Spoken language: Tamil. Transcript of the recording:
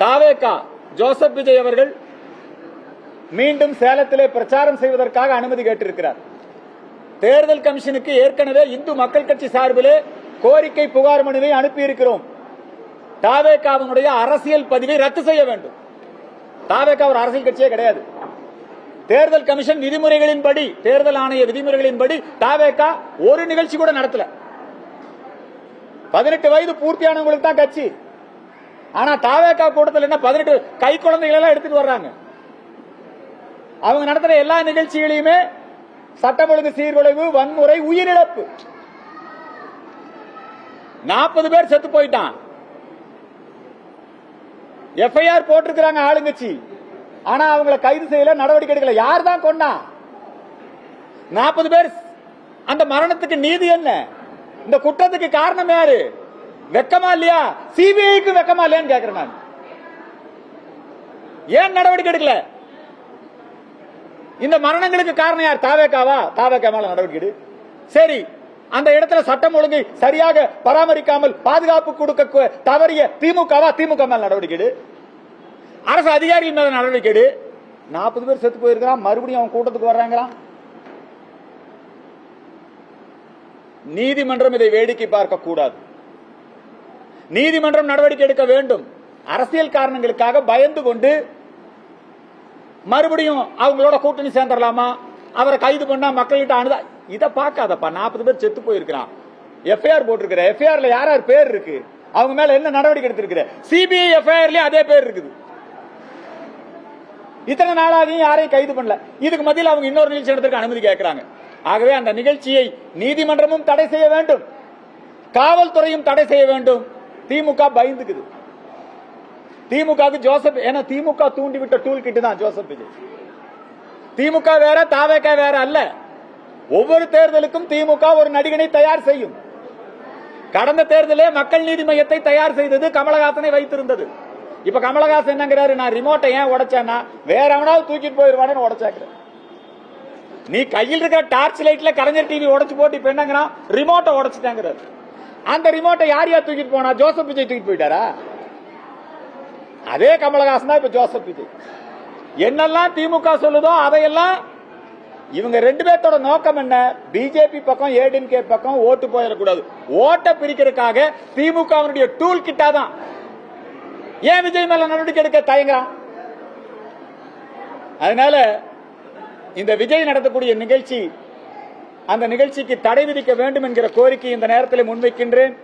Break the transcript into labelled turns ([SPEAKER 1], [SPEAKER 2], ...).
[SPEAKER 1] தாவேகா ஜோசப் விஜய் அவர்கள் மீண்டும் சேலத்திலே பிரச்சாரம் செய்வதற்காக அனுமதி கேட்டிருக்கிறார். தேர்தல் கமிஷனுக்கு ஏற்கனவே இந்து மக்கள் கட்சி சார்பிலே கோரிக்கை புகார் மனுவை அனுப்பியிருக்கிறோம். தாவேகாவினுடைய அரசியல் பதிவை ரத்து செய்ய வேண்டும். தாவேகா ஒரு அரசியல் கட்சியே கிடையாது. தேர்தல் கமிஷன் விதிமுறைகளின்படி தேர்தல் ஆணைய விதிமுறைகளின்படி தாவேகா ஒரு நிகழ்ச்சி கூட நடத்தல. பதினெட்டு வயது பூர்த்தியானவங்களுக்கு தான் கட்சி. ஆனா தாவேகா கூட்டத்தில் என்ன பதினெட்டு கை குழந்தைகள் எல்லாம் எடுத்துட்டு வர்றாங்க. அவங்க நடத்துற எல்லா நிகழ்ச்சிகளையுமே சட்டம் ஒழுங்கு சீர்குலைவு வன்முறை உயிரிழப்பு. நாற்பது பேர் செத்து போயிட்டான். எஃப்ஐஆர் போட்டிருக்கிறாங்க ஆளுங்கட்சி. ஆனா அவங்கள கைது செய்யல நடவடிக்கை எடுக்கல. யார் தான் கொண்டா நாற்பது பேர். அந்த மரணத்துக்கு நீதி என்ன? இந்த குற்றத்துக்கு காரணம் யாரு? வெக்கமா இல்லையா? சிபிஐக்கு வெக்கமா இல்லையான்னு கேக்குறேன் நான். ஏன் நடவடிக்கை எடுக்கல? இந்த மரணங்களுக்கு காரணம் யார்? தாவேக்காவா? தாவேக்கா மேல நடவடிக்கை சரி அந்த இடத்துல சட்டம் ஒழுங்கை சரியாக பராமரிக்காமல் பாதுகாப்பு கொடுக்க தவறிய திமுகவா? திமுக மேல நடவடிக்கை அரசு அதிகாரிகள் மேல நடவடிக்கை நாற்பது பேர் செத்து போயிருக்கிறான். மறுபடியும் அவன் கூட்டத்துக்கு வர்றாங்களாம். நீதிமன்றம் இதை வேடிக்கை பார்க்க கூடாது நீதிமன்றம் நடவடிக்கை எடுக்க வேண்டும். அரசியல் காரணங்களுக்காக பயந்து கொண்டு மறுபடியும் அவங்களோட கூட்டணி சேர்ந்துடலாமா அவரை கைது பண்ணா மக்கள்கிட்ட அணுதா இதை பார்க்காதப்பா. நாற்பது பேர் செத்து போயிருக்கிறான். எஃப்ஐஆர் போட்டிருக்கிற எஃப்ஐஆர்ல யார் யார் பேர் இருக்கு? அவங்க மேல என்ன நடவடிக்கை எடுத்திருக்கிற? சிபிஐ எஃப்ஐஆர்லயும் அதே பேர் இருக்குது. இத்தனை நாளாகியும் யாரையும் கைது பண்ணல. இதுக்கு மத்தியில் அவங்க இன்னொரு நிகழ்ச்சி நடத்துக்கு அனுமதி கேட்கிறாங்க. ஆகவே அந்த நிகழ்ச்சியை நீதிமன்றமும் தடை செய்ய வேண்டும். காவல்துறையும் தடை செய்ய வேண்டும். திமுக பயந்துக்குது. திமுகவுக்கு ஜோசப் ஏன்னா திமுக தூண்டி விட்ட டூல் கிட்டு தான் ஜோசப் விஜய் திமுக வேற தாவேக்கா வேற அல்ல. ஒவ்வொரு தேர்தலுக்கும் திமுக ஒரு நடிகனை தயார் செய்யும். கடந்த தேர்தலே மக்கள் நீதி மையத்தை தயார் செய்தது கமலஹாசனை வைத்திருந்தது. இப்ப கமலஹாசன் என்னங்கிறாரு நான் ரிமோட்டை ஏன் உடைச்சேன்னா வேற எவனாவது தூக்கிட்டு போயிருவானு நீ கையில் இருக்கிற டார்ச் லைட்ல கலைஞர் டிவி உடைச்சு போட்டு இப்ப என்னங்கிறான்? ரிமோட்டை உடைச்சிட்டாங்கிறாரு. அந்த ரிமோட்டை யார் யார் தூக்கிட்டு போனா? ஜோசப் விஜய் தூக்கிட்டு போயிட்டாரா? அதே கமலஹாசன் தான் இப்ப ஜோசப் விஜய். என்னெல்லாம் திமுக சொல்லுதோ அதையெல்லாம் இவங்க ரெண்டு பேர்த்தோட நோக்கம் என்ன? பிஜேபி பக்கம் ஏடிஎம்கே பக்கம் ஓட்டு போயிடக்கூடாது. ஓட்டை பிரிக்கிறதுக்காக திமுகவினுடைய டூல் கிட்டா தான். ஏன் விஜய் மேல நடவடிக்கை எடுக்க தயங்குறான்? அதனால இந்த விஜய் நடத்தக்கூடிய நிகழ்ச்சி அந்த நிகழ்ச்சிக்கு தடை விதிக்க வேண்டும் என்கிற கோரிக்கை இந்த நேரத்தில் முன்வைக்கின்றேன்.